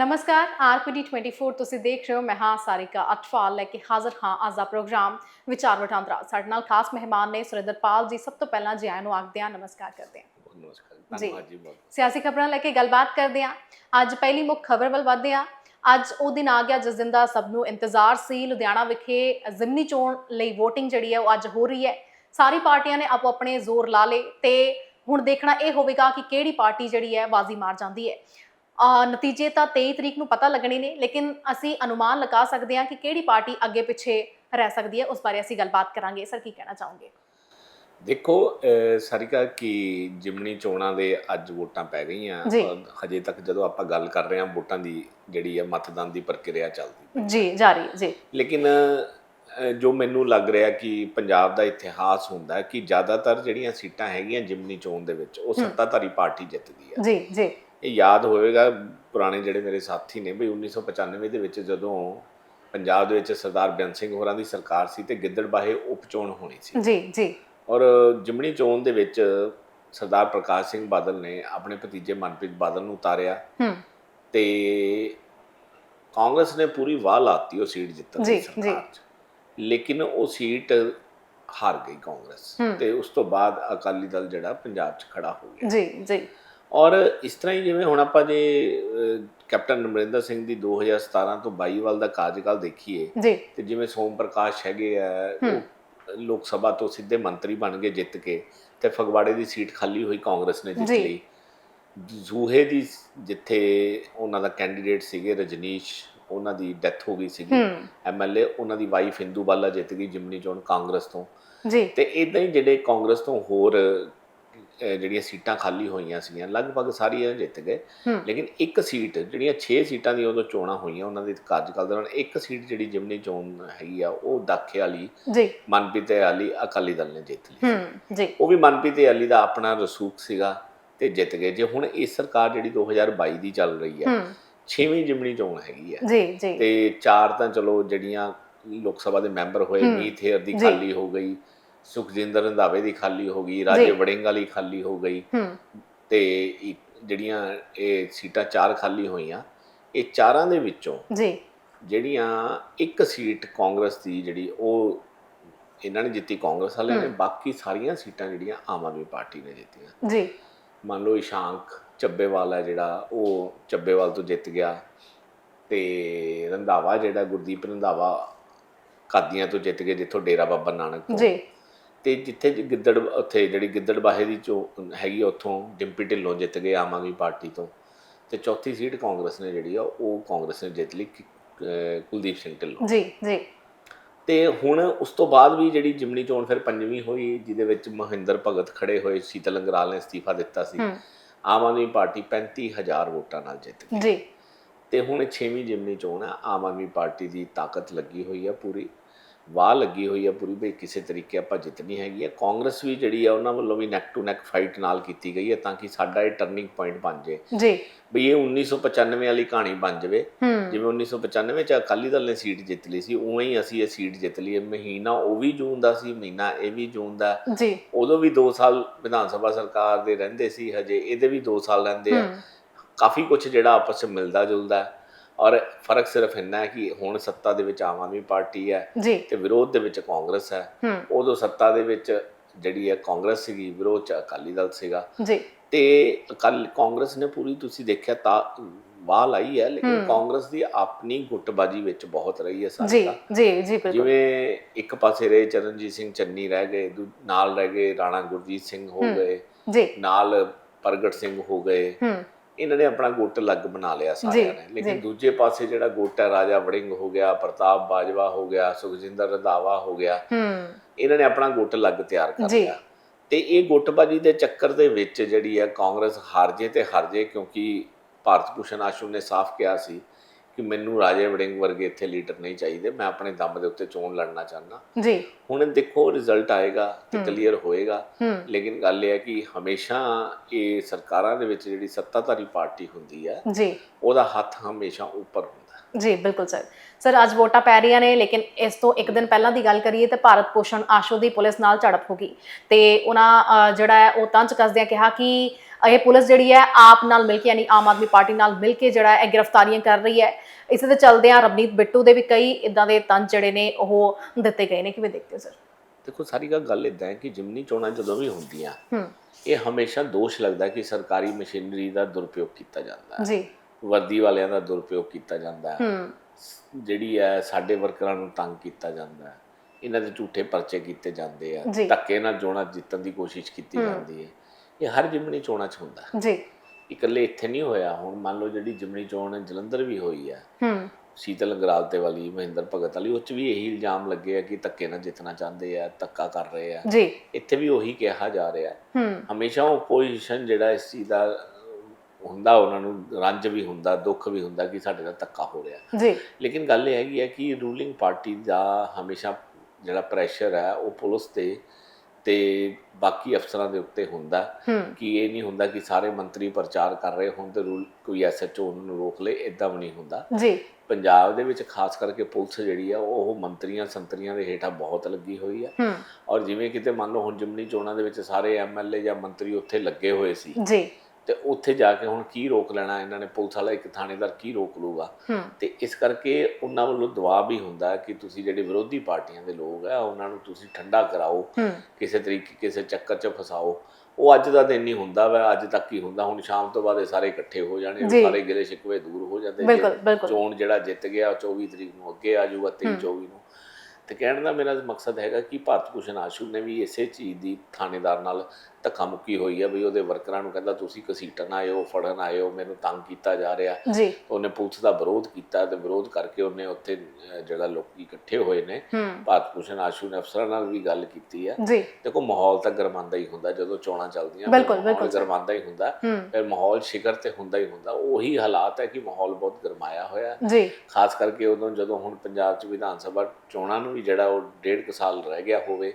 ਨਮਸਕਾਰ ਆਰਪੀਡੀ 24 ਤੁਸੀਂ ਦੇਖ ਰਹੇ ਹੋ ਮੈਂ ਹਾਂ ਸਾਰਿਕਾ ਅਟਵਾਲ ਲੈ ਕੇ ਹਾਜ਼ਰ ਹਾਂ ਅੱਜ ਦਾ ਪ੍ਰੋਗਰਾਮ ਵਿਚਾਰ ਵਟਾਂਦਰਾ। ਸਾਡੇ ਨਾਲ ਖਾਸ ਮਹਿਮਾਨ ਨੇ ਸੁਰਿੰਦਰਪਾਲ ਜੀ ਸਭ ਤੋਂ ਪਹਿਲਾਂ ਜੀ ਆਇਆਂ ਨੂੰ ਆਖਦੇ ਹਾਂ ਨਮਸਕਾਰ ਕਰਦੇ ਨਮਸਕਾਰ। ਧੰਨਵਾਦ ਜੀ ਬਹੁਤ। ਸਿਆਸੀ ਖਬਰਾਂ ਲੈ ਕੇ ਗੱਲਬਾਤ ਕਰਦੇ ਹਾਂ। ਅੱਜ ਪਹਿਲੀ ਮੁੱਖ ਖਬਰ ਵੱਲ ਵਧਦੇ ਹਾਂ। ਅੱਜ ਉਹ ਦਿਨ ਆ ਗਿਆ ਜਿਸ ਦਿਨ ਦਾ ਸਭ ਨੂੰ ਇੰਤਜ਼ਾਰ ਸੀ ਲੁਧਿਆਣਾ ਵਿਖੇ ਜ਼ਿਮਨੀ ਚੋਣ ਲਈ VOTING ਜਿਹੜੀ ਹੈ ਉਹ ਅੱਜ ਹੋ ਰਹੀ ਹੈ। ਸਾਰੀ ਪਾਰਟੀਆਂ ਨੇ ਆਪੋ ਆਪਣੇ ਜ਼ੋਰ ਲਾ ਲਏ ਤੇ ਹੁਣ ਦੇਖਣਾ ਇਹ ਹੋਵੇਗਾ ਕਿ ਕਿਹੜੀ ਪਾਰਟੀ ਜਿਹੜੀ ਹੈ ਬਾਜ਼ੀ ਮਾਰ ਜਾਂਦੀ ਹੈ। ਨਤੀਜੇ ਤਾਂ 23 ਤਰੀਕ ਨੂੰ ਪਤਾ ਲੱਗਣੇ ਨੇ ਲੇਕਿਨ ਅਸੀਂ ਅਨੁਮਾਨ ਲਗਾ ਸਕਦੇ ਹਾਂ ਕਿ ਕਿਹੜੀ ਪਾਰਟੀ ਅੱਗੇ ਪਿੱਛੇ ਰਹਿ ਸਕਦੀ ਹੈ ਉਸ ਬਾਰੇ ਅਸੀਂ ਗੱਲਬਾਤ ਕਰਾਂਗੇ। ਸਰ ਕੀ ਕਹਿਣਾ ਚਾਹੋਗੇ? ਦੇਖੋ ਸਾਰਿਕਾ ਕੀ ਜਿਮਣੀ ਚੋਣਾਂ ਦੇ ਅੱਜ ਵੋਟਾਂ ਪੈ ਗਈਆਂ ਹਜੇ ਤੱਕ ਜਦੋਂ ਆਪਾਂ ਗੱਲ ਕਰ ਰਹੇ ਹਾਂ ਵੋਟਾਂ ਦੀ ਜਿਹੜੀ ਹੈ ਮਤਦਾਨ ਦੀ ਪ੍ਰਕਿਰਿਆ ਚੱਲਦੀ ਜੀ ਜਾਰੀ ਜੀ। ਲੇਕਿਨ ਜੋ ਮੈਨੂੰ ਲੱਗ ਰਿਹਾ ਕਿ ਪੰਜਾਬ ਦਾ ਇਤਿਹਾਸ ਹੁੰਦਾ ਹੈ ਕਿ ਜ਼ਿਆਦਾਤਰ ਜਿਹੜੀਆਂ ਸੀਟਾਂ ਹੈਗੀਆਂ ਜਿਮਨੀ ਚੋਣ ਦੇ ਵਿੱਚ ਉਹ ਸੱਤਾਧਾਰੀ ਪਾਰਟੀ ਜਿੱਤਦੀ ਹੈ ਜੀ ਜੀ। ਇਹ ਯਾਦ ਹੋਵੇਗਾ ਪੁਰਾਣੇ ਜਿਹੜੇ ਮੇਰੇ ਸਾਥੀ ਨੇ ਵੀ 1995 ਦੇ ਵਿੱਚ ਜਦੋਂ ਪੰਜਾਬ ਦੇ ਵਿੱਚ ਸਰਦਾਰ ਬੇਅੰਤ ਸਿੰਘ ਹੋਰਾਂ ਦੀ ਸਰਕਾਰ ਸੀ ਤੇ ਗਿੱਦੜਬਾਹੇ ਉਪਚੋਣ ਹੋਣੀ ਸੀ। ਜੀ ਜੀ। ਔਰ ਜਿਮਣੀ ਚੋਣ ਦੇ ਵਿੱਚ ਸਰਦਾਰ ਪ੍ਰਕਾਸ਼ ਸਿੰਘ ਬਾਦਲ ਨੇ ਆਪਣੇ ਭਤੀਜੇ ਮਨਪ੍ਰੀਤ ਬਾਦਲ ਨੂੰ ਉਤਾਰਿਆ। ਹੂੰ। ਤੇ ਕਾਂਗਰਸ ਨੇ ਪੂਰੀ ਵਾਹ ਲਾਤੀ ਉਹ ਸੀਟ ਜਿੱਤਣ ਦੀ ਸਰਕਾਰ 'ਚ। ਲੇਕਿਨ ਉਹ ਸੀਟ ਹਾਰ ਗਈ ਕਾਂਗਰਸ। ਤੇ ਉਸ ਤੋਂ ਬਾਅਦ ਅਕਾਲੀ ਦਲ ਜਿਹੜਾ ਪੰਜਾਬ 'ਚ ਖੜਾ ਹੋ ਗਿਆ। ਜੀ ਜੀ। ਔਰ ਇਸ ਤਰ੍ਹਾਂ ਹੀ ਜਿਵੇਂ ਹੁਣ ਆਪਾਂ ਜੇ ਕੈਪਟਨ ਅਮਰਿੰਦਰ ਸਿੰਘ ਦੀ 2017 ਤੋਂ 22 ਵੱਲ ਦਾ ਕਾਰਜਕਾਲ ਦੇਖੀਏ ਜੀ। ਤੇ ਜਿਵੇਂ ਸੋਮ ਪ੍ਰਕਾਸ਼ ਹੈਗੇ ਆ ਉਹ ਲੋਕ ਸਭਾ ਤੋਂ ਸਿੱਧੇ ਮੰਤਰੀ ਬਣ ਕੇ ਜਿੱਤ ਕੇ ਤੇ ਫਗਵਾੜੇ ਦੀ ਸੀਟ ਖਾਲੀ ਹੋਈ ਕਾਂਗਰਸ ਨੇ ਜਿੱਤ। ਲਈ। ਜ਼ੂਹੇ ਦੀ ਜਿੱਥੇ ਉਹਨਾਂ ਦਾ ਕੈਂਡੀਡੇਟ ਸੀਗੇ ਰਜਨੀਸ਼ ਉਹਨਾਂ ਦੀ ਡੈਥ ਹੋ ਗਈ ਸੀਗੀ। ਐਮਐਲਏ ਉਹਨਾਂ ਦੀ ਵਾਈਫ ਇੰਦੂ ਬਾਲਾ ਜਿੱਤ ਗਈ ਜਿਮਨੀ ਚੋਣ ਕਾਂਗਰਸ ਤੋਂ। ਜੀ। ਤੇ ਇਦਾਂ ਹੀ ਜਿਹੜੇ ਕਾਂਗਰਸ ਤੋਂ ਹੋਰ ਜਿਹੜੀਆਂ ਸੀਟਾਂ ਖਾਲੀ ਹੋਈਆਂ ਸੀਗੀਆਂ ਲਗਭਗ ਸਾਰੀਆਂ ਜਿੱਤ ਗਏ। ਲੇਕਿਨ ਇੱਕ ਸੀਟ ਜਿਹੜੀਆਂ 6 ਸੀਟਾਂ ਦੀ ਉਦੋਂ ਚੋਣਾਂ ਹੋਈਆਂ ਉਹਨਾਂ ਦੇ ਕਾਰਜਕਾਲ ਦੌਰਾਨ ਇੱਕ ਸੀਟ ਜਿਹੜੀ ਜਿਮਨੀ ਚੋਣ ਹੈਗੀ ਆ ਉਹ ਦਾਖੇ ਵਾਲੀ ਜੀ। ਮਨਪ੍ਰੀਤ ਅਲੀ ਅਕਾਲੀ ਦਲ ਨੇ ਜਿੱਤ ਲਈ ਜੀ। ਉਹ ਵੀ ਮਨਪ੍ਰੀਤ ਅਲੀ ਦਾ ਆਪਣਾ ਰਸੂਖ ਸੀਗਾ ਤੇ ਜਿੱਤ ਗਏ। ਜੇ ਹੁਣ ਇਹ ਸਰਕਾਰ ਜਿਹੜੀ 2022 ਦੀ ਚੱਲ ਰਹੀ ਹੈ ਹੂੰ। 6ਵੀਂ ਜਿਮਨੀ ਚੋਣ ਹੈਗੀ ਹੈ ਜੀ ਜੀ। ਤੇ ਚਾਰ ਤਾਂ ਚਲੋ ਜਿਹੜੀਆਂ ਲੋਕ ਸਭਾ ਦੇ ਮੈਂਬਰ ਹੋਏ। ਮੀਤ ਹੇਅਰ ਦੀ। ਖਾਲੀ ਹੋ ਗਈ ਸੁਖਜਿੰਦਰ ਰੰਧਾਵੇ ਦੀ ਖਾਲੀ ਹੋ ਗਈ ਰਾਜੇ। ਵੜਿੰਗ ਵਾਲੀ ਖਾਲੀ ਹੋ ਗਈ। ਤੇ ਜਿਹੜੀਆਂ ਇਹ ਸੀਟਾਂ ਚਾਰ ਖਾਲੀ ਹੋਈਆਂ ਇਹ ਚਾਰਾਂ ਦੇ ਵਿੱਚੋਂ ਜੀ। ਜਿਹੜੀਆਂ ਇੱਕ ਸੀਟ ਕਾਂਗਰਸ ਦੀ ਜਿਹੜੀ ਉਹ ਇਹਨਾਂ ਨੇ ਜਿੱਤੀ ਕਾਂਗਰਸ ਵਾਲਿਆਂ ਨੇ। ਬਾਕੀ ਸਾਰੀਆਂ ਸੀਟਾਂ ਜਿਹੜੀਆਂ ਆਮ ਆਦਮੀ ਪਾਰਟੀ ਨੇ ਜਿੱਤੀਆਂ। ਜੀ। ਮੰਨ ਲਓ ਇਸ਼ਾਂਕ ਚੱਬੇਵਾਲ ਹੈ ਜਿਹੜਾ ਉਹ ਚੱਬੇਵਾਲ ਤੋਂ ਜਿੱਤ ਗਿਆ। ਤੇ ਰੰਧਾਵਾ ਜਿਹੜਾ ਗੁਰਦੀਪ ਰੰਧਾਵਾ ਕਾਦੀਆਂ ਤੋਂ ਜਿੱਤ ਕੇ ਜਿੱਥੋਂ ਡੇਰਾ ਬਾਬਾ ਨਾਨਕ ਜੀ। ਤੇ ਜਿੱਥੇ ਜ- ਗਿੱਦੜ ਉੱਥੇ ਜਿਹੜੀ ਗਿੱਦੜਬਾਹੇ ਦੀ ਚੋ ਹੈਗੀ ਆ, ਉੱਥੋਂ ਡਿੰਪੀ ਢਿੱਲੋਂ ਜਿੱਤ ਗਏ ਆਮ ਆਦਮੀ ਪਾਰਟੀ ਤੋਂ। ਤੇ ਚੌਥੀ ਸੀਟ ਕਾਂਗਰਸ ਨੇ ਜਿਹੜੀ ਆ ਉਹ ਕਾਂਗਰਸ ਨੇ ਜਿੱਤ ਲਈ ਕਿ- ਅਹ ਕੁਲਦੀਪ ਸਿੰਘ ਢਿੱਲੋਂ। ਜੀ ਜੀ। ਤੇ ਹੁਣ ਉਸ ਤੋਂ ਬਾਅਦ ਵੀ ਜਿਹੜੀ ਜਿਮਨੀ ਚੋਣ ਫਿਰ ਪੰਜਵੀਂ ਹੋਈ ਜਿਹਦੇ ਵਿੱਚ ਮਹਿੰਦਰ ਭਗਤ ਖੜੇ ਹੋਏ ਸੀਤਲ ਅੰਗਰਾਲ ਨੇ ਅਸਤੀਫਾ ਦਿੱਤਾ ਸੀ। ਆਮ ਆਦਮੀ ਪਾਰਟੀ 35000 ਵੋਟਾਂ ਨਾਲ ਜਿੱਤ ਗਈ। ਜੀ। ਤੇ ਹੁਣ 6ਵੀਂ ਜਿਮਨੀ ਚੋਣ ਹੈ ਆਮ ਆਦਮੀ ਪਾਰਟੀ ਦੀ ਤਾਕਤ ਲੱਗੀ ਹੋਈ ਹੈ ਪੂਰੀ। ਵਾਹ ਲੱਗੀ ਹੋਈ ਹੈ ਪੂਰੀ ਵੀ ਕਿਸੇ ਤਰੀਕੇ ਆਪਾਂ ਜਿੱਤਣੀ ਹੈਗੀ ਹੈ ਕਾਂਗਰਸ ਵੀ ਜਿਹੜੀ ਹੈ ਉਹਨਾਂ ਵੱਲੋਂ ਵੀ ਨੈਕ ਟੂ ਨੈਕ ਫਾਈਟ ਨਾਲ ਕੀਤੀ ਗਈ ਹੈ ਤਾਂ ਕਿ ਸਾਡਾ ਇਹ ਟਰਨਿੰਗ ਪੁਆਇੰਟ ਬਣ ਜੇ। ਜੀ। ਵੀ ਇਹ 1995 ਵਾਲੀ ਕਹਾਣੀ ਬਣ ਜਾਵੇ। ਜਿਵੇਂ 1995 ਚ ਅਕਾਲੀ ਦਲ ਨੇ ਸੀਟ ਜਿੱਤ ਲਈ ਸੀ ਉਵੇਂ ਹੀ ਅਸੀਂ ਇਹ ਸੀਟ ਜਿੱਤ ਲਈ। ਮਹੀਨਾ ਉਹ ਵੀ ਜੂਨ ਦਾ ਸੀ ਮਹੀਨਾ ਇਹ ਵੀ ਜੂਨ ਦਾ। ਜੀ। ਉਦੋਂ ਵੀ 2 ਸਾਲ ਵਿਧਾਨ ਸਭਾ ਸਰਕਾਰ ਦੇ ਰਹਿੰਦੇ ਸੀ ਹਜੇ ਇਹਦੇ ਵੀ 2 ਸਾਲ ਰਹਿੰਦੇ ਆ। ਕਾਫੀ ਕੁਝ ਜਿਹੜਾ ਆਪਸ ਵਿੱਚ ਮਿਲਦਾ ਜੁਲਦਾ। ਹੈ ਔਰ ਫ਼ਰਕ ਸਿਰਫ ਇੰਨਾ ਹੈ ਕਿ ਹੁਣ ਸੱਤਾ ਦੇ ਵਿੱਚ ਆਮ ਆਦਮੀ ਪਾਰਟੀ ਹੈ ਤੇ ਵਿਰੋਧ ਦੇ ਵਿੱਚ ਕਾਂਗਰਸ ਹੈ। ਉਦੋਂ ਸੱਤਾ ਦੇ ਵਿੱਚ ਜਿਹੜੀ ਹੈ ਕਾਂਗਰਸ ਸੀਗੀ ਵਿਰੋਧ ਚ ਅਕਾਲੀ ਦਲ ਸੀਗਾ। ਜੀ। ਤੇ ਅਕਾਲੀ ਕਾਂਗਰਸ ਨੇ ਪੂਰੀ ਤੁਸੀਂ ਦੇਖਿਆ ਤਾਂ ਵਾਹ ਲਾਈ ਹੈ ਲੇਕਿਨ। ਕਾਂਗਰਸ ਦੀ ਆਪਣੀ ਗੁੱਟਬਾਜੀ ਵਿੱਚ ਬਹੁਤ ਰਹੀ ਹੈ ਸਾਰੀ ਜੀ ਜੀ ਬਿਲਕੁਲ। ਜਿਵੇਂ ਇੱਕ ਪਾਸੇ ਰਹੇ ਚਰਨਜੀਤ ਸਿੰਘ ਚੰਨੀ ਰਹਿ ਗਏ ਨਾਲ ਰਹਿ ਗਏ ਰਾਣਾ ਗੁਰਜੀਤ ਸਿੰਘ ਹੋ। ਗਏ। ਜੀ। ਨਾਲ ਪ੍ਰਗਟ ਸਿੰਘ ਹੋ ਗਏ। ਇਹਨਾਂ ਨੇ ਆਪਣਾ ਗੁੱਟ ਲੱਗ ਬਣਾ ਲਿਆ ਸਾਰਿਆਂ ਨੇ ਲੇਕਿਨ। ਦੂਜੇ ਪਾਸੇ ਜਿਹੜਾ ਗੁੱਟ ਹੈ ਰਾਜਾ ਵੜਿੰਗ ਹੋ ਗਿਆ ਪ੍ਰਤਾਪ ਬਾਜਵਾ ਹੋ ਗਿਆ ਸੁਖਜਿੰਦਰ ਰੰਧਾਵਾ ਹੋ ਗਿਆ ਹੂੰ ਇਹਨਾਂ ਨੇ ਆਪਣਾ ਗੁੱਟ ਲੱਗ ਤਿਆਰ ਕਰ। ਲਿਆ ਤੇ ਇਹ ਗੁੱਟਬਾਜੀ ਦੇ ਚੱਕਰ ਦੇ ਵਿੱਚ ਜਿਹੜੀ ਹੈ ਕਾਂਗਰਸ ਹਾਰ ਜੇ ਤੇ ਹਾਰ ਜੇ ਕਿਉਂਕਿ ਭਾਰਤ ਭੂਸ਼ਣ ਆਸ਼ੂ ਨੇ ਸਾਫ਼ ਕਿਹਾ ਸੀ ਕਿ ਮੈਨੂੰ ਰਾਜੇ ਵੜਿੰਗ ਵਰਗੇ ਇੱਥੇ ਲੀਡਰ ਨਹੀਂ ਚਾਹੀਦੇ ਮੈਂ ਆਪਣੇ ਦਮ ਦੇ ਉੱਤੇ ਚੋਣ ਲੜਨਾ ਚਾਹੁੰਦਾ। ਜੀ। ਹੁਣ ਦੇਖੋ ਰਿਜ਼ਲਟ ਆਏਗਾ ਤੇ। ਕਲੀਅਰ ਹੋਏਗਾ। ਲੇਕਿਨ ਗੱਲ ਇਹ ਹੈ ਕਿ ਹਮੇਸ਼ਾ ਇਹ ਸਰਕਾਰਾਂ ਦੇ ਵਿੱਚ ਜਿਹੜੀ ਸੱਤਾਧਾਰੀ ਪਾਰਟੀ ਹੁੰਦੀ ਹੈ ਜੀ। ਉਹਦਾ ਹੱਥ ਹਮੇਸ਼ਾ ਉੱਪਰ ਹੁੰਦਾ। ਜੀ ਬਿਲਕੁਲ ਸਰ। ਸਰ ਅੱਜ ਵੋਟਾਂ ਪੈ ਰਹੀਆਂ ਨੇ ਲੇਕਿਨ ਇਸ ਤੋਂ ਇੱਕ ਦਿਨ ਪਹਿਲਾਂ ਦੀ ਗੱਲ ਕਰੀਏ ਤੇ ਭਾਰਤ ਪੋਸ਼ਣ ਆਸ਼ੂ ਦੀ ਪੁਲਿਸ ਨਾਲ ਝੜਪ ਹੋ ਗਈ। ਤੇ ਉਹਨਾਂ ਜਿਹੜਾ ਉਹ ਤੰਜ ਕੱਸਦਿਆਂ ਕਿਹਾ ਕਿ ਇਹ ਪੁਲਿਸ ਜਿਹੜੀ ਹੈ ਆਪ ਨਾਲ ਮਿਲ ਕੇ ਯਾਨੀ ਆਮ ਆਦਮੀ ਪਾਰਟੀ ਨਾਲ ਮਿਲ ਕੇ ਜਿਹੜਾ ਇਹ ਗ੍ਰਿਫਤਾਰੀਆਂ ਕਰ ਰਹੀ ਹੈ। ਇਸੇ ਦੇ ਚੱਲਦਿਆਂ ਰਵਨੀਤ ਬਿੱਟੂ ਦੇ ਵੀ ਕਈ ਇਦਾਂ ਦੇ ਤੰਜ ਜਿਹੜੇ ਨੇ ਉਹ ਦਿੱਤੇ ਗਏ ਨੇ। ਕਿਵੇਂ ਦੇਖਦੇ ਹੋ ਸਰ? ਦੇਖੋ ਸਾਰੀ ਗੱਲ- ਇਦਾਂ ਹੈ ਕਿ ਜਿਮਨੀ ਚੋਣਾਂ ਜਦੋਂ ਵੀ ਹੁੰਦੀਆਂ ਇਹ ਹਮੇਸ਼ਾ ਦੋਸ਼ ਲੱਗਦਾ ਕਿ ਸਰਕਾਰੀ ਮਸ਼ੀਨਰੀ ਦਾ ਦੁਰਉਪਯੋਗ ਕੀਤਾ ਜਾਂਦਾ ਹੈ। ਜੀ। ਵਰਦੀ ਵਾਲਿਆਂ ਦਾ ਦੁਰਉਪਯੋਗ ਕੀਤਾ ਜਾਂਦਾ ਹੈ। ਜਿਹੜੀ ਹੈ ਸਾਡੇ ਵਰਕਰਾਂ ਨੂੰ ਤੰਗ ਕੀਤਾ ਜਾਂਦਾ ਹੈ। ਇਹਨਾਂ ਦੇ ਝੂਠੇ ਪਰਚੇ ਕੀਤੇ ਜਾਂਦੇ ਆ। ਧੱਕੇ ਨਾਲ ਚੋਣਾਂ ਜਿੱਤਣ ਦੀ ਕੋਸ਼ਿਸ਼ ਕੀਤੀ ਜਾਂਦੀ ਹੈ। ਇਹ ਹਰ ਜਿਮਨੀ ਚੋਣਾਂ 'ਚ ਹੁੰਦਾ। ਜੀ। ਇਕੱਲੇ ਇੱਥੇ ਨਹੀਂ ਹੋਇਆ। ਹੁਣ ਮੰਨ ਲਓ ਜਿਹੜੀ ਜਿਮਨੀ ਚੋਣ ਜਲੰਧਰ ਵੀ ਹੋਈ ਹੈ। ਹੂੰ। ਸ਼ੀਤਲ ਗਰਾਲ ਤੇ ਵਾਲੀ ਮਹਿੰਦਰ ਭਗਤ ਵਾਲੀ ਉਹ 'ਚ ਵੀ ਇਹੀ ਇਲਜ਼ਾਮ ਲੱਗੇ ਆ ਕਿ ਧੱਕੇ ਨਾਲ ਜਿੱਤਣਾ ਚਾਹੁੰਦੇ ਆ ਧੱਕਾ ਕਰ ਰਹੇ ਆ। ਜੀ। ਇੱਥੇ ਵੀ ਉਹੀ ਕਿਹਾ ਜਾ ਰਿਹਾ ਹੈ। ਹਮੇਸ਼ਾ ਓਪੋਜੀਸ਼ਨ ਜਿਹੜਾ ਇਸ ਚੀਜ਼ ਦਾ ਹੁੰਦਾ ਉਹਨਾਂ ਨੂੰ ਰੰਜ ਵੀ ਹੁੰਦਾ ਦੁੱਖ ਵੀ ਹੁੰਦਾ ਕਿ ਸਾਡੇ ਨਾਲ ਧੱਕਾ ਹੋ ਰਿਹਾ। ਜੀ। ਲੇਕਿਨ ਗੱਲ ਇਹ ਹੈਗੀ ਹੈ ਕਿ ਰੂਲਿੰਗ ਪਾਰਟੀ ਦਾ ਹਮੇਸ਼ਾ ਜਿਹੜਾ ਪ੍ਰੈਸ਼ਰ ਹੈ ਉਹ ਪੁਲਿਸ ਤੇ ਤੇ ਬਾਕੀ ਅਫਸਰਾਂ ਦੇ ਉੱਤੇ ਹੁੰਦਾ ਕਿ ਇਹ ਨਹੀਂ ਹੁੰਦਾ ਕਿ ਸਾਰੇ ਮੰਤਰੀ ਪ੍ਰਚਾਰ ਕਰ ਰਹੇ ਹੋਣ ਤੇ ਰੂਲ ਕੋਈ ਐਸਐਚਓ ਉਹਨਾਂ ਨੂੰ ਰੋਕ ਲੇ ਇਦਾਂ ਵੀ ਨਹੀਂ ਹੁੰਦਾ। ਜੀ। ਪੰਜਾਬ ਦੇ ਵਿੱਚ ਖਾਸ ਕਰਕੇ ਪੁਲਿਸ ਜਿਹੜੀ ਆ ਉਹ ਮੰਤਰੀਆਂ ਸੰਤਰੀਆਂ ਦੇ ਹੇਠਾਂ ਬਹੁਤ ਲੱਗੀ ਹੋਈ ਆ। ਔਰ ਜਿਵੇਂ ਕਿਤੇ ਮੰਨ ਲਓ ਹੁਣ ਜਿਮਨੀ ਚੋਣਾਂ ਦੇ ਵਿੱਚ ਸਾਰੇ ਐਮਐਲਏ ਜਾਂ ਮੰਤਰੀ ਉੱਥੇ ਲੱਗੇ ਹੋਏ ਸੀ। ਜੀ। ਤੇ ਉੱਥੇ ਜਾ ਕੇ ਹੁਣ ਕੀ ਰੋਕ ਲੈਣਾ ਇਹਨਾਂ ਨੇ ਪੁਲਿਸ ਵਾਲਾ ਇੱਕ ਥਾਣੇਦਾਰ ਕੀ ਰੋਕ ਲੂਗਾ? ਤੇ ਇਸ ਕਰਕੇ ਉਹਨਾਂ ਵੱਲੋਂ ਦਬਾਅ ਵੀ ਹੁੰਦਾ ਕਿ ਤੁਸੀਂ ਜਿਹੜੇ ਵਿਰੋਧੀ ਪਾਰਟੀਆਂ ਦੇ ਲੋਕ ਆ ਉਹਨਾਂ ਨੂੰ ਤੁਸੀਂ ਠੰਡਾ ਕਰਾਓ ਕਿਸੇ ਤਰੀਕੇ ਕਿਸੇ ਚੱਕਰ 'ਚ ਫਸਾਓ। ਉਹ ਅੱਜ ਦਾ ਦਿਨ ਨਹੀਂ ਹੁੰਦਾ ਵਾ ਅੱਜ ਤੱਕ ਹੀ ਹੁੰਦਾ ਹੁਣ ਸ਼ਾਮ ਤੋਂ ਬਾਅਦ ਇਹ ਸਾਰੇ ਇਕੱਠੇ ਹੋ ਜਾਣੇ। ਸਾਰੇ ਗਿਲੇ ਸ਼ਿਕਵੇ ਦੂਰ ਹੋ ਜਾਂਦੇ। ਚੋਣ ਜਿਹੜਾ ਜਿੱਤ ਗਿਆ 24 ਤਰੀਕ ਨੂੰ ਅੱਗੇ ਆ ਜਾਊਗਾ 23 24 ਨੂੰ। ਤੇ ਕਹਿਣ ਦਾ ਮੇਰਾ ਮਕਸਦ ਹੈਗਾ ਕਿ ਭਾਰਤ ਭੂਸ਼ਣ ਆਸ਼ੂ ਨੇ ਵੀ ਇਸੇ ਚੀਜ਼ ਦੀ ਥਾਣੇਦਾਰ ਨਾਲ ਧੱਕਾ ਮੁੱਕੀ ਹੋਈ ਹੈ ਵੀ ਉਹਦੇ ਵਰਕਰਾਂ ਨੂੰ ਕਹਿੰਦਾ ਤੁਸੀਂ ਘਸੀਟਣ ਆਏ ਹੋ ਫੜਨ ਆਏ ਹੋ ਮੈਨੂੰ ਤੰਗ ਕੀਤਾ ਜਾ ਰਿਹਾ। ਜੀ। ਉਹਨੇ ਪੁਲਿਸ ਦਾ ਵਿਰੋਧ ਕੀਤਾ ਤੇ ਵਿਰੋਧ ਕਰਕੇ ਉਹਨੇ ਉੱਥੇ ਜਿਹੜਾ ਲੋਕੀ ਇਕੱਠੇ ਹੋਏ ਨੇ ਭਾਰਤ ਭੂਸ਼ਣ ਆਸ਼ੂ ਨੇ ਅਫਸਰਾਂ ਨਾਲ ਵੀ ਗੱਲ ਕੀਤੀ ਹੈ ਜੀ। ਦੇਖੋ ਮਾਹੌਲ ਤਾਂ ਗਰਮਾਂਦਾ ਹੀ ਹੁੰਦਾ ਜਦੋਂ ਚੋਣਾਂ ਚੱਲਦੀਆਂ ਬਿਲਕੁਲ, ਬਿਲਕੁਲ। ਗਰਮਾਂਦਾ ਹੀ ਹੁੰਦਾ ਫਿਰ ਮਾਹੌਲ ਸ਼ਿਖਰ ਤੇ ਹੁੰਦਾ ਹੀ ਹੁੰਦਾ। ਉਹੀ ਹਾਲਾਤ ਹੈ ਕਿ ਮਾਹੌਲ ਬਹੁਤ ਗਰਮਾਇਆ ਹੋਇਆ ਜੀ। ਖਾਸ ਕਰਕੇ ਉਦੋਂ ਜਦੋਂ ਹੁਣ ਪੰਜਾਬ 'ਚ ਵਿਧਾਨ ਸਭਾ ਚੋਣਾਂ ਨੂੰ ਵੀ ਜਿਹੜਾ ਉਹ ਡੇਢ ਕੁ ਸਾਲ ਰਹਿ ਗਿਆ ਹੋਵੇ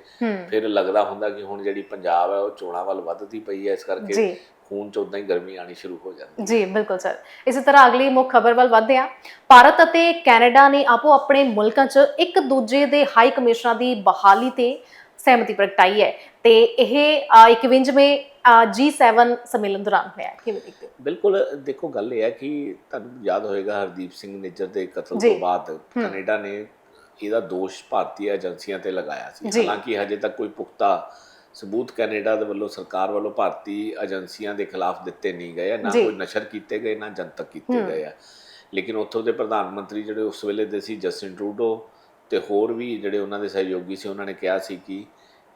ਫਿਰ ਲੱਗਦਾ ਹੁੰਦਾ ਕਿ ਹੁਣ ਜਿਹੜੀ ਪੰਜਾਬ ਹੈ ਉਹ ਚੋਣਾਂ ਵੱਲ ਵੱਧਦੀ ਪਈ ਹੈ ਇਸ ਕਰਕੇ ਖੂਨ 'ਚ ਉਦਾਂ ਹੀ ਗਰਮੀ ਆਣੀ ਸ਼ੁਰੂ ਹੋ ਜਾਂਦੀ ਹੈ। ਜੀ ਬਿਲਕੁਲ ਸਰ। ਇਸੇ ਤਰ੍ਹਾਂ ਅਗਲੀ ਮੁੱਖ ਖਬਰ ਵੱਲ ਵਧਦੇ ਹਾਂ। ਭਾਰਤ ਅਤੇ ਕੈਨੇਡਾ ਨੇ ਆਪੋ ਆਪਣੇ ਮੁਲਕਾਂ 'ਚ ਇੱਕ ਦੂਜੇ ਦੇ ਹਾਈ ਕਮਿਸ਼ਨਰਾਂ ਦੀ ਬਹਾਲੀ ਤੇ ਸਹਿਮਤੀ ਪ੍ਰਗਟਾਈ ਹੈ ਤੇ ਇਹ ਅ, 51ਵੇਂ G7 ਸੰਮੇਲਨ ਦੌਰਾਨ ਹੋਇਆ ਹੈ। ਕਿਵੇਂ ਦੇਖਦੇ ਬਿਲਕੁਲ ਦੇਖੋ ਗੱਲ ਇਹ ਹੈ ਕਿ ਤੁਹਾਨੂੰ ਯਾਦ ਹੋਏਗਾ ਹਰਦੀਪ ਸਿੰਘ ਨਿੱਜਰ ਦੇ ਕਤਲ। ਤੋਂ ਬਾਅਦ ਕੈਨੇਡਾ ਨੇ ਇਹਦਾ ਦੋਸ਼ ਭਾਰਤੀ ਏਜੰਸੀਆਂ ਤੇ ਲਗਾਇਆ ਸੀ। ਹਾਲਾਂਕਿ ਹਜੇ ਤੱਕ ਕੋਈ ਪੁਖਤਾ ਸਬੂਤ ਕੈਨੇਡਾ ਦੇ ਵੱਲੋਂ ਸਰਕਾਰ ਵੱਲੋਂ ਭਾਰਤੀ ਏਜੰਸੀਆਂ ਦੇ ਖਿਲਾਫ ਦਿੱਤੇ ਨਹੀਂ ਗਏ ਆ, ਨਾ ਜੀ। ਕੋਈ ਨਸ਼ਰ ਕੀਤੇ ਗਏ ਨਾ ਜਨਤਕ ਕੀਤੇ ਗਏ ਆ। ਲੇਕਿਨ ਉੱਥੋਂ ਦੇ ਪ੍ਰਧਾਨ ਮੰਤਰੀ ਜਿਹੜੇ ਉਸ ਵੇਲੇ ਦੇ ਸੀ ਜਸਟਿਨ ਟਰੂਡੋ ਤੇ ਹੋਰ ਵੀ ਜਿਹੜੇ ਉਹਨਾਂ ਦੇ ਸਹਿਯੋਗੀ ਸੀ ਉਹਨਾਂ ਨੇ ਕਿਹਾ ਸੀ ਕਿ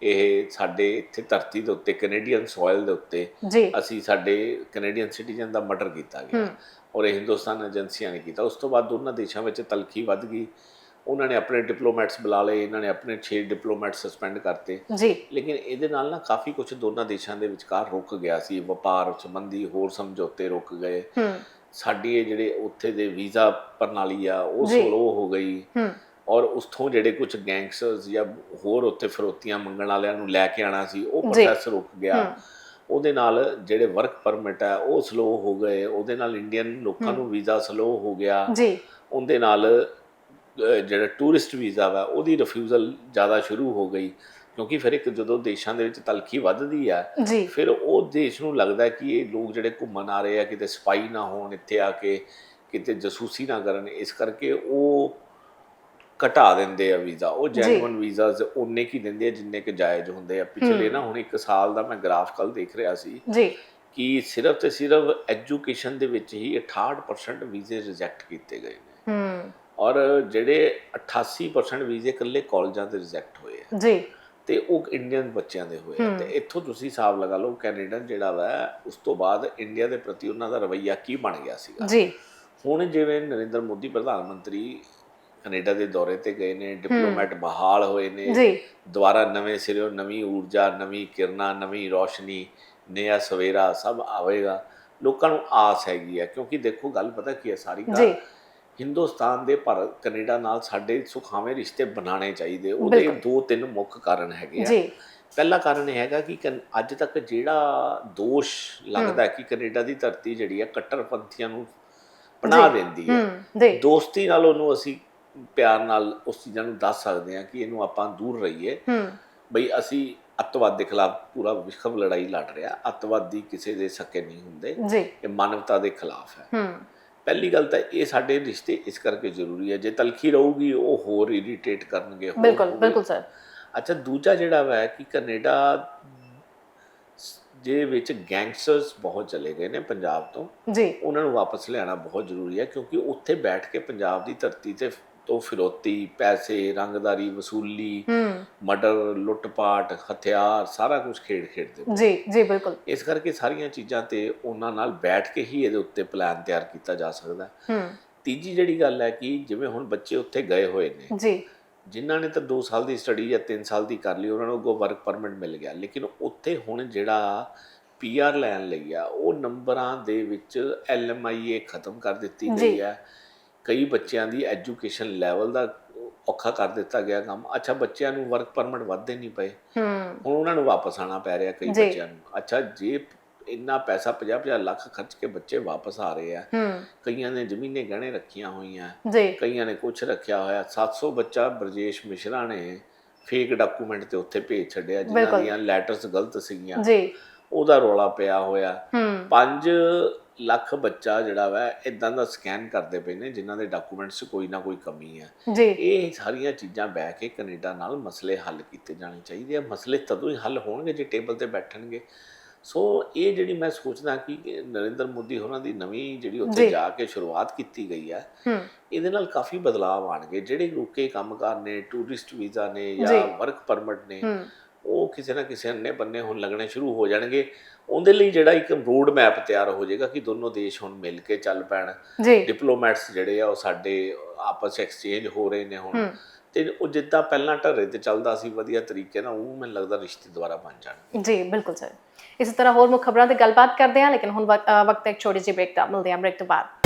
ਇਹ ਸਾਡੇ ਇੱਥੇ ਧਰਤੀ ਦੇ ਉੱਤੇ ਕੈਨੇਡੀਅਨ ਸੋਇਲ ਦੇ ਉੱਤੇ ਜੀ। ਅਸੀਂ ਸਾਡੇ ਕੈਨੇਡੀਅਨ ਸਿਟੀਜ਼ਨ ਦਾ ਮਰਡਰ ਕੀਤਾ ਗਿਆ। ਹੂੰ। ਔਰ ਇਹ ਹਿੰਦੁਸਤਾਨ ਏਜੰਸੀਆਂ ਨੇ ਕੀਤਾ। ਉਸ ਤੋਂ ਬਾਅਦ ਦੋਨਾਂ ਦੇਸ਼ਾਂ ਵਿੱਚ ਤਲਖੀ ਵੱਧ ਗਈ। ਉਹਨਾਂ ਨੇ ਆਪਣੇ ਡਿਪਲੋਮੈਟਸ ਬੁਲਾ ਲਏ ਇਹਨਾਂ ਨੇ ਆਪਣੇ 6 ਡਿਪਲੋਮੈਟ ਸਸਪੈਂਡ ਕਰਤੇ। ਜੀ। ਲੇਕਿਨ ਇਹਦੇ ਨਾਲ ਨਾ ਕਾਫੀ ਕੁਝ ਦੋਨਾਂ ਦੇਸ਼ਾਂ ਦੇ ਵਿਚਕਾਰ ਰੁਕ ਗਿਆ ਸੀ। ਵਪਾਰ ਸੰਬੰਧੀ ਹੋਰ ਸਮਝੌਤੇ ਰੁਕ ਗਏ। ਹੂੰ। ਸਾਡੀ ਇਹ ਜਿਹੜੇ ਉੱਥੇ ਦੇ ਵੀਜ਼ਾ ਪ੍ਰਣਾਲੀ ਆ ਉਹ। ਸਲੋ ਹੋ ਗਈ। ਹੂੰ। ਔਰ ਉਸਥੋਂ ਜਿਹੜੇ ਕੁਝ ਗੈਂਗਸਟਰਸ ਜਾਂ ਹੋਰ ਉੱਥੇ ਫਰੋਤੀਆਂ ਮੰਗਣ ਵਾਲਿਆਂ ਨੂੰ ਲੈ ਕੇ ਆਣਾ ਸੀ ਉਹ। ਪ੍ਰੋਸੈਸ ਰੁਕ ਗਿਆ। ਉਹਦੇ ਨਾਲ ਜਿਹੜੇ ਵਰਕ ਪਰਮਿਟ ਹੈ ਉਹ ਸਲੋ ਹੋ ਗਏ। ਉਹਦੇ ਨਾਲ ਇੰਡੀਅਨ ਲੋਕਾਂ ਨੂੰ ਵੀਜ਼ਾ ਸਲੋ ਹੋ ਗਿਆ। ਜੀ। ਉਹਦੇ ਨਾਲ ਜਿਹੜਾ ਟੂਰਿਸਟ ਵੀਜ਼ਾ ਵਾ ਉਹਦੀ ਰਿਫਿਊਜ਼ਲ ਜ਼ਿਆਦਾ ਸ਼ੁਰੂ ਹੋ ਗਈ। ਕਿਉਂਕਿ ਫਿਰ ਇੱਕ ਜਦੋਂ ਦੇਸ਼ਾਂ ਦੇ ਵਿੱਚ ਤਲਖੀ ਵੱਧਦੀ ਆ ਫਿਰ ਉਹ ਦੇਸ਼ ਨੂੰ ਲੱਗਦਾ ਕਿ ਇਹ ਲੋਕ ਜਿਹੜੇ ਘੁੰਮਣ ਆ ਰਹੇ ਆ ਕਿਤੇ ਸਪਾਈ ਨਾ ਹੋਣ ਇੱਥੇ ਆ ਕੇ ਕਿਤੇ ਜਸੂਸੀ ਨਾ ਕਰਨ ਇਸ ਕਰਕੇ ਉਹ ਘਟਾ ਦਿੰਦੇ ਆ ਵੀਜ਼ਾ ਉਹ ਜੈਨੂਇਨ ਵੀਜ਼ਾਸ ਉਨੇ ਕੀ ਦਿੰਦੇ ਆ ਜਿੰਨੇ ਕਿ ਜਾਇਜ਼ ਹੁੰਦੇ ਆ। ਪਿਛਲੇ ਨਾ ਹੁਣ ਇੱਕ ਸਾਲ ਦਾ ਮੈਂ ਗ੍ਰਾਫ ਕੱਲ ਦੇਖ ਰਿਹਾ ਸੀ ਜੀ। ਕਿ ਸਿਰਫ ਤੇ ਸਿਰਫ ਐਜੂਕੇਸ਼ਨ ਦੇ ਵਿੱਚ ਹੀ 68% ਵੀਜ਼ੇ ਰਿਜੈਕਟ ਕੀਤੇ ਗਏ ਨੇ। ਹੂੰ। ਔਰ ਜਿਹੜੇ 88% ਵੀਜ਼ੇ ਇਕੱਲੇ ਕਾਲਜਾਂ ਦੇ ਰਿਜੈਕਟ ਹੋਏ ਆ ਜੀ। ਤੇ ਉਹ ਇੰਡੀਅਨ ਬੱਚਿਆਂ ਦੇ ਹੋਏ ਆ। ਤੇ ਇੱਥੋਂ ਤੁਸੀਂ ਹਿਸਾਬ ਲਗਾ ਲਓ ਕੈਨੇਡਾ ਜਿਹੜਾ ਵਾ ਉਸ ਤੋਂ ਬਾਅਦ ਇੰਡੀਆ ਦੇ ਪ੍ਰਤੀ ਉਹਨਾਂ ਦਾ ਰਵੱਈਆ ਕੀ ਬਣ ਗਿਆ ਸੀਗਾ? ਜੀ। ਹੁਣ ਜਿਵੇਂ ਨਰਿੰਦਰ ਮੋਦੀ ਪ੍ਰਧਾਨ ਮੰਤਰੀ ਕੈਨੇਡਾ ਦੇ ਦੌਰੇ ਤੇ ਗਏ ਨੇ ਡਿਪਲੋਮੈਟ ਬਹਾਲ ਹੋਏ ਨੇ ਜੀ। ਦੁਬਾਰਾ ਨਵੇਂ ਸਿਰੋਂ ਨਵੀਂ ਊਰਜਾ ਨਵੀਂ ਕਿਰਨਾਂ ਨਵੀਂ ਰੋਸ਼ਨੀ ਨਇਆ ਸਵੇਰਾ ਸਭ ਆਵੇਗਾ। ਲੋਕਾਂ ਨੂੰ ਆਸ ਹੈਗੀ ਹੈ ਕਿਉਂਕਿ ਦੇਖੋ ਗੱਲ ਪਤਾ ਕੀ ਹੈ ਸਾਰੀ ਜੀ। ਗੱਲ ਹਿੰਦੁਸਤਾਨ ਦੇ ਭਾਰਤ ਕੈਨੇਡਾ ਨਾਲ ਸਾਡੇ ਸੁਖਾਵੇਂ ਰਿਸ਼ਤੇ ਬਣਾਉਣੇ ਚਾਹੀਦੇ। ਉਹਦੇ। ਦੋ ਤਿੰਨ ਮੁੱਖ ਕਾਰਨ ਹੈਗੇ ਆ। ਜੀ। ਪਹਿਲਾ ਕਾਰਨ ਇਹ ਹੈਗਾ ਕਿ ਅੱਜ ਤੱਕ ਜਿਹੜਾ ਦੋਸ਼ ਲੱਗਦਾ ਹੈ। ਕਿ ਕੈਨੇਡਾ ਦੀ ਧਰਤੀ ਜਿਹੜੀ ਹੈ ਕੱਟੜਪੰਥੀਆਂ ਨੂੰ ਪਨਾਹ ਦਿੰਦੀ ਹੈ ਦੋਸਤੀ ਨਾਲ ਉਹਨੂੰ ਅਸੀਂ ਪਿਆਰ ਨਾਲ ਉਸ ਚੀਜ਼ਾਂ ਨੂੰ ਦੱਸ ਸਕਦੇ ਹਾਂ ਕਿ ਇਹਨੂੰ ਆਪਾਂ ਦੂਰ ਰਹੀਏ। ਬਈ ਅਸੀਂ ਅੱਤਵਾਦ ਦੇ ਖਿਲਾਫ ਪੂਰਾ ਵਿਸ਼ਵ ਲੜਾਈ ਲੜ ਰਿਹਾ। ਅੱਤਵਾਦੀ ਕਿਸੇ ਦੇ ਸਕੇ ਨਹੀਂ ਹੁੰਦੇ। ਇਹ ਮਾਨਵਤਾ ਦੇ ਖਿਲਾਫ ਹੂੰ। ਪਹਿਲੀ ਗੱਲ ਤਾਂ ਇਹ ਸਾਡੇ ਰਿਸ਼ਤੇ ਇਸ ਕਰਕੇ ਜ਼ਰੂਰੀ ਹੈ ਜੇ ਤਲਖੀ ਰਹੂਗੀ ਉਹ ਹੋਰ ਇਰੀਟੇਟ ਕਰਨਗੇ ਹੋਰ ਬਿਲਕੁਲ। ਬਿਲਕੁਲ ਸਰ। ਅੱਛਾ ਦੂਜਾ ਜਿਹੜਾ ਵਾ ਕਿ ਕੈਨੇਡਾ ਦੇ ਵਿੱਚ ਗੈਂਗਸਟਰਸ ਬਹੁਤ ਚਲੇ ਗਏ ਨੇ ਪੰਜਾਬ ਤੋਂ। ਜੀ। ਉਹਨਾਂ ਨੂੰ ਵਾਪਸ ਲਿਆਉਣਾ ਬਹੁਤ ਜ਼ਰੂਰੀ ਹੈ ਕਿਉਂਕਿ ਉੱਥੇ ਬੈਠ ਕੇ ਪੰਜਾਬ ਦੀ ਧਰਤੀ ਤੇ ਤੋਂ ਫਿਰੌਤੀ ਪੈਸੇ ਰੰਗਦਾਰੀ ਵਸੂਲੀ ਮਰਡਰ ਲੁੱਟਪਾਟ ਹਥਿਆਰ ਸਾਰਾ ਕੁਝ ਖੇਡ ਖੇਡਦੇ। ਜੀ ਜੀ ਬਿਲਕੁਲ ਇਸ ਕਰਕੇ ਸਾਰੀਆਂ ਚੀਜ਼ਾਂ ਤੇ ਉਹਨਾਂ ਨਾਲ ਬੈਠ ਕੇ ਹੀ ਇਹਦੇ ਉੱਤੇ ਪਲਾਨ ਤਿਆਰ ਕੀਤਾ ਜਾ ਸਕਦਾ ਹੈ। ਤੀਜੀ ਜਿਹੜੀ ਗੱਲ ਹੈ ਕਿ ਜਿਵੇਂ ਹੁਣ ਬੱਚੇ ਉੱਥੇ ਗਏ ਹੋਏ ਨੇ ਜੀ ਜਿਨ੍ਹਾਂ ਨੇ ਤਾਂ 2 ਸਾਲ ਦੀ ਸਟੱਡੀ ਜਾਂ 3 ਸਾਲ ਦੀ ਕਰ ਲਈ ਉਹਨਾਂ ਨੂੰ ਅੱਗੋਂ ਵਰਕ ਪਰਮਿਟ ਮਿਲ ਗਿਆ ਲੇਕਿਨ ਉੱਥੇ ਹੁਣ ਜਿਹੜਾ ਪੀਆਰ ਲੈਣ ਲਈ ਆ ਉਹ ਨੰਬਰਾਂ ਦੇ ਵਿੱਚ ਐਲਐਮਆਈਏ ਖਤਮ ਕਰ ਦਿੱਤੀ। ਗਈ ਹੈ ਕਈ ਬੱਚਿਆਂ ਦੀ ਐਜੂਕੇਸ਼ਨ ਲੈਵਲ ਦਾ ਔਖਾ ਕਰ ਦਿੱਤਾ ਗਿਆ ਕੰਮ। ਅੱਛਾ ਬੱਚਿਆਂ ਨੂੰ ਵਰਕ ਪਰਮਿਟ ਵੱਧਦੇ ਨਹੀਂ ਪਏ। ਹੁਣ ਉਹਨਾਂ ਨੂੰ ਵਾਪਸ ਆਣਾ ਪੈ ਰਿਹਾ ਕਈ। ਬੱਚਿਆਂ ਨੂੰ। ਅੱਛਾ ਜੇ ਇੰਨਾ ਪੈਸਾ 50-50 ਲੱਖ ਖਰਚ ਕੇ ਬੱਚੇ ਵਾਪਸ ਆ ਰਹੇ ਆ ਕਈਆਂ ਨੇ ਜ਼ਮੀਨੇ ਗਹਿਣੇ ਰੱਖੀਆਂ ਹੋਈਆਂ ਕਈਆਂ ਨੇ ਕੁਝ ਰੱਖਿਆ ਹੋਇਆ। 700 ਬੱਚਾ ਬਰਜੇਸ਼ ਮਿਸ਼ਰਾ ਨੇ ਫੇਕ ਡਾਕੂਮੈਂਟ ਤੇ ਉੱਥੇ ਭੇਜ ਛੱਡਿਆ ਜਿਨ੍ਹਾਂ। ਦੀਆਂ ਲੈਟਰਸ ਗਲਤ ਸੀਗੀਆਂ। ਜੀ। ਉਹਦਾ ਰੋਲਾ ਪਿਆ ਹੋਇਆ। ਹੂੰ। 5 ਲੱਖ ਬੱਚਾ ਜਿਹੜਾ ਵਾ ਇਦਾਂ ਦਾ ਸਕੈਨ ਕਰਦੇ ਪਏ ਨੇ ਜਿਨ੍ਹਾਂ ਦੇ ਡਾਕੂਮੈਂਟਸ ਕੋਈ ਨਾ ਕੋਈ ਕਮੀ ਹੈ ਜੀ। ਇਹ ਸਾਰੀਆਂ ਚੀਜ਼ਾਂ ਬਹਿ ਕੇ ਕੈਨੇਡਾ ਨਾਲ ਮਸਲੇ ਹੱਲ ਕੀਤੇ ਜਾਣੇ ਚਾਹੀਦੇ ਆ। ਮਸਲੇ ਤਦੋਂ ਹੀ ਹੱਲ ਹੋਣਗੇ ਜੇ ਟੇਬਲ ਤੇ ਬੈਠਣਗੇ। ਸੋ ਇਹ ਜਿਹੜੀ ਮੈਂ ਸੋਚਦਾ ਕਿ ਨਰਿੰਦਰ ਮੋਦੀ ਹੋਰਾਂ ਦੀ ਨਵੀਂ ਜਿਹੜੀ ਉੱਥੇ ਜੀ। ਕੇ ਸ਼ੁਰੂਆਤ ਕੀਤੀ ਗਈ ਹੈ। ਇਹਦੇ ਨਾਲ ਕਾਫੀ ਬਦਲਾਅ ਆਣਗੇ। ਜਿਹੜੇ ਰੁਕੇ ਕੰਮਕਾਰ ਨੇ ਟੂਰਿਸਟ ਵੀਜ਼ਾ ਨੇ ਜੀ। ਵਰਕ ਪਰਮਿਟ ਨੇ ਉਹ ਕਿਸੇ ਨਾ ਕਿਸੇ ਅੰਨੇ ਬੰਨੇ ਹੁਣ ਲੱਗਣੇ ਸ਼ੁਰੂ ਹੋ ਜਾਣਗੇ। ਉਹਦੇ ਲਈ ਜਿਹੜਾ ਇੱਕ ਰੋਡ ਮੈਪ ਤਿਆਰ ਹੋ ਜਾਏਗਾ ਕਿ ਦੋਨੋਂ ਦੇਸ਼ ਹੁਣ ਮਿਲ ਕੇ ਚੱਲ ਪੈਣ। ਡਿਪਲੋਮੈਟਸ ਜਿਹੜੇ ਆ ਉਹ ਸਾਡੇ ਆਪਸ ਐਕਸਚੇਂਜ ਹੋ ਰਹੇ ਨੇ ਹੁਣ। ਤੇ ਉਹ ਜਿੱਦਾਂ ਪਹਿਲਾਂ ਢਰਰੇ ਤੇ ਚੱਲਦਾ ਸੀ ਵਧੀਆ ਤਰੀਕੇ ਨਾਲ ਉਹ ਮੈਨੂੰ ਲੱਗਦਾ ਰਿਸ਼ਤੇ ਦੁਬਾਰਾ ਬਣ ਜਾਣ ਜੀ ਬਿਲਕੁਲ ਸਰ। ਇਸੇ ਤਰ੍ਹਾਂ ਹੋਰ ਮੁੱਖ ਖਬਰਾਂ ਤੇ ਗੱਲਬਾਤ ਕਰਦੇ ਹਾਂ ਲੇਕਿਨ ਹੁਣ ਵਕਤ ਹੈ ਇੱਕ ਛੋਟੀ ਜਿਹੀ ਬ੍ਰੇਕ ਦਾ ਮਿਲਦੇ ਹਾਂ ਬ੍ਰੇਕ ਤੋਂ ਬਾਅਦ।